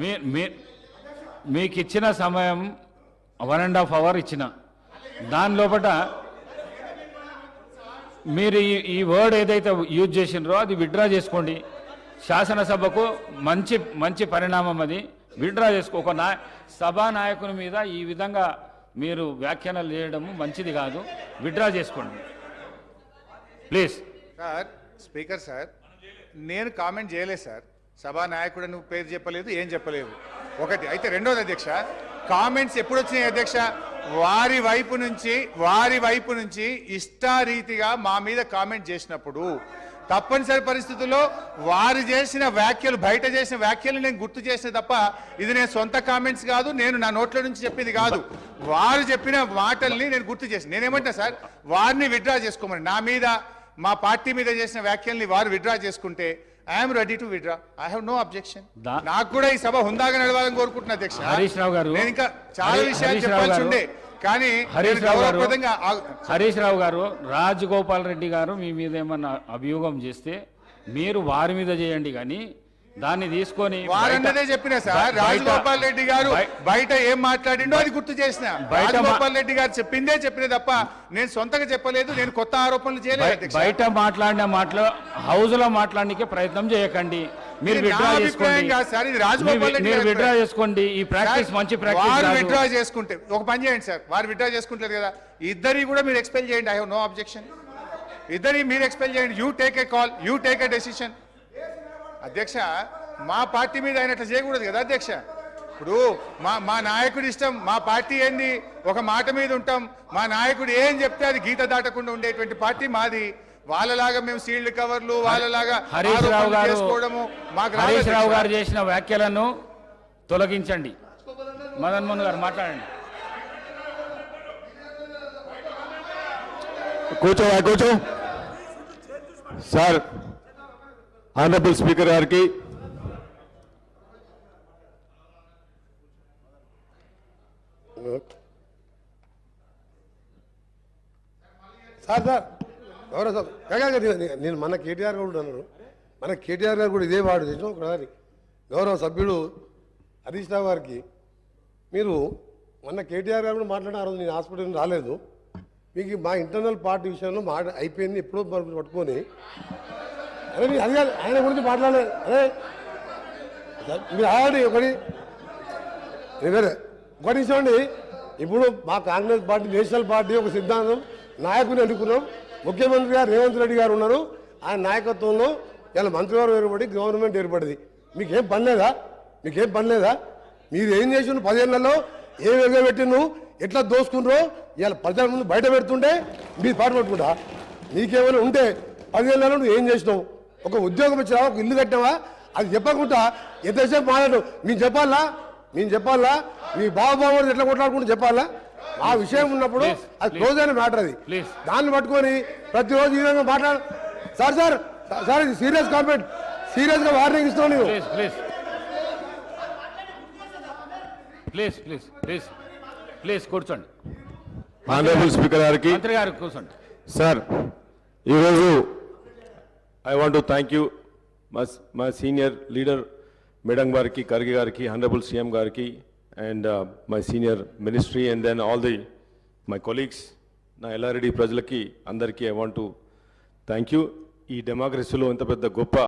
మీ మీ మీకు ఇచ్చిన సమయం వన్ అండ్ హాఫ్ అవర్ ఇచ్చిన. దాని లోపల మీరు ఈ ఈ వర్డ్ ఏదైతే యూజ్ చేసినారో అది విత్డ్రా చేసుకోండి. శాసనసభకు మంచి మంచి పరిణామం అది. విత్డ్రా చేసుకో ఒక నా సభా నాయకుని మీద ఈ విధంగా మీరు వ్యాఖ్యానాలు చేయడము మంచిది కాదు. విత్డ్రా చేసుకోండి. ప్లీజ్ సార్ స్పీకర్ సార్ నేను కామెంట్ చేయలేదు సార్ సభా నాయకుడు నువ్వు పేరు చెప్పలేదు ఏం చెప్పలేదు. ఒకటి అయితే రెండోది అధ్యక్ష కామెంట్స్ ఎప్పుడు వచ్చినాయి అధ్యక్ష? వారి వైపు నుంచి వారి వైపు నుంచి ఇష్టారీతిగా మా మీద కామెంట్ చేసినప్పుడు తప్పనిసరి పరిస్థితుల్లో వారు చేసిన వ్యాఖ్యలు బయట చేసిన వ్యాఖ్యలు నేను గుర్తు చేసిన తప్ప ఇది నేను సొంత కామెంట్స్ కాదు నేను నా నోట్ల నుంచి చెప్పింది కాదు. వారు చెప్పిన మాటల్ని నేను గుర్తు చేసిన నేనేమంటా సార్ వారిని విత్డ్రా చేసుకోమని నా మీద మా పార్టీ మీద చేసిన వ్యాఖ్యల్ని వారు విత్డ్రా చేసుకుంటే I'm ready to withdraw. I have no objection. నాకు కూడా ఈ సభ హుందాగా నడవాలని కోరుకుంటున్నా అధ్యక్ష. హరీష్ రావు గారు. నేను ఇంకా చాలా విషయాలు చెప్పాల్సి ఉండే. కానీ హరీష్ రావు గారు- హరీష్ రావు గారు రాజగోపాల్ రెడ్డి గారు మీ మీద ఏమన్నా అభియోగం చేస్తే మీరు వారి మీద చేయండి కానీ దాన్ని తీసుకొని వారన్నదే చెప్పిన సార్ రాజగోపాల్ రెడ్డి గారు బయ- బయట ఏం మాట్లాడిండో అది గుర్తు చేసిన. రాజగోపాల్ రెడ్డి గారు చెప్పిందే చెప్పిన తప్ప నేను సొంతగా చెప్పలేదు నేను కొత్త ఆరోపణలు చేయలేదు. బయట మాట్లాడిన మాటలు హౌస్లో మాట్లాడడానికి ప్రయత్నం చేయకండి. మీరు అభిప్రాయం చేసుకోండి. మీరు- అభిప్రాయం. చేసుకోండి. ఈ ప్రాక్టీస్ మంచి ప్రాక్టీస్ వారు కాదు. విత్డ్రా చేసుకుంటే ఒక పని చేయండి సార్ వారు విత్డ్రా చేసుకుంటారు కదా. ఇద్దరి కూడా మీరు ఎక్స్పెల్ చేయండి ఐ హావ్ నో అబ్జెక్షన్ ఇద్దరి మీరు ఎక్స్పెల్ చేయండి you take a call you take a decision అధ్యక్ష మా పార్టీ మీద అయినట్లు చేయకూడదు కదా అధ్యక్ష? ఇప్పుడు మా మా నాయకుడి ఇష్టం మా పార్టీ ఏంది? ఒక మాట మీద ఉంటాం. మా నాయకుడు ఏం చెప్తే అది గీత దాటకుండా ఉండేటువంటి పార్టీ మాది. వాళ్ళలాగా మేము సీల్డ్ కవర్లు వాళ్ళలాగా హరీష్ రావు గారు చేసుకోవడము మాకు హరీష్ రావు. గారు చేసిన వ్యాఖ్యలను తొలగించండి. మదన్ మోహన్ గారు మాట్లాడండి. కూర్చో కూర్చో. సార్ ఆనరబుల్ స్పీకర్ గారికి సార్ సార్. గౌరవ సార్. కాకా నేను- నేను మన కేటీఆర్ గారు కూడా అన్నారు మన కేటీఆర్ గారు కూడా ఇదే వాడు చేసిన ఒకసారి గౌరవ సభ్యుడు హరీష్ రావు గారికి మీరు మొన్న కేటీఆర్ గారు కూడా మాట్లాడిన నేను హాస్పిటల్ రాలేదు. మీకు మా ఇంటర్నల్ పార్టీ విషయంలో మాట అయిపోయింది ఎప్పుడో పట్టుకొని. అదే మీరు అది ఆయన గురించి మాట్లాడలేదు. అదే మీరు అడగండి ఒకటి ఒకటి చూడండి ఇప్పుడు మా కాంగ్రెస్ పార్టీ నేషనల్ పార్టీ ఒక సిద్ధాంతం నాయకుని ఎన్నుకున్నాం ముఖ్యమంత్రి గారు రేవంత్ రెడ్డి గారు ఉన్నారు. ఆయన నాయకత్వంలో ఇలా మంత్రివారు ఏర్పడి గవర్నమెంట్ ఏర్పడింది. మీకేం పని లేదా? మీకేం పని లేదా? మీరు ఏం చేసిన పదేళ్ళలో? ఏ విధంగా పెట్టిను ఎట్లా దోసుకున్నారో ఇలా ప్రజల ముందు బయట పెడుతుంటే మీరు పాటు పట్టుకుంటా. నీకేమైనా ఉంటే పదేళ్ళలో నువ్వు ఏం చేసినావు? ఒక ఉద్యోగం ఇచ్చినావా ఒక ఇల్లు కట్టావా? అది చెప్పకుండా ఎంతసేపు మాట్లాడు? మేము చెప్పాలా? మేము చెప్పాలా? మీ బావబాబు ఎట్లా కొట్లాడుకుంటూ చెప్పాలా? ఆ విషయం ఉన్నప్పుడు అది. క్లోజ్ అయిన మ్యాటర్ అది. దాన్ని పట్టుకొని ప్రతిరోజు ఈ విధంగా మాట్లాడు సార్ సార్ సార్ ఇది సీరియస్ కాన్ఫెంట్ సీరియస్గా వార్నింగ్ ఇస్తున్నావు నీవు. ప్లీజ్ ప్లీజ్ ప్లీజ్ ప్లీజ్ కూర్చోండి. ఆనరబుల్ స్పీకర్ గారికి కూర్చోండి. సార్ ఈరోజు I want to thank you మా మా సీనియర్ లీడర్ మేడం గారికి ఖర్గే గారికి హండ్రబుల్ సీఎం గారికి and my senior ministry and then all the my colleagues నా ఎల్ఆర్డి ప్రజలకి అందరికీ I want to thank you ఈ డెమోక్రసీలో ఇంత పెద్ద గొప్ప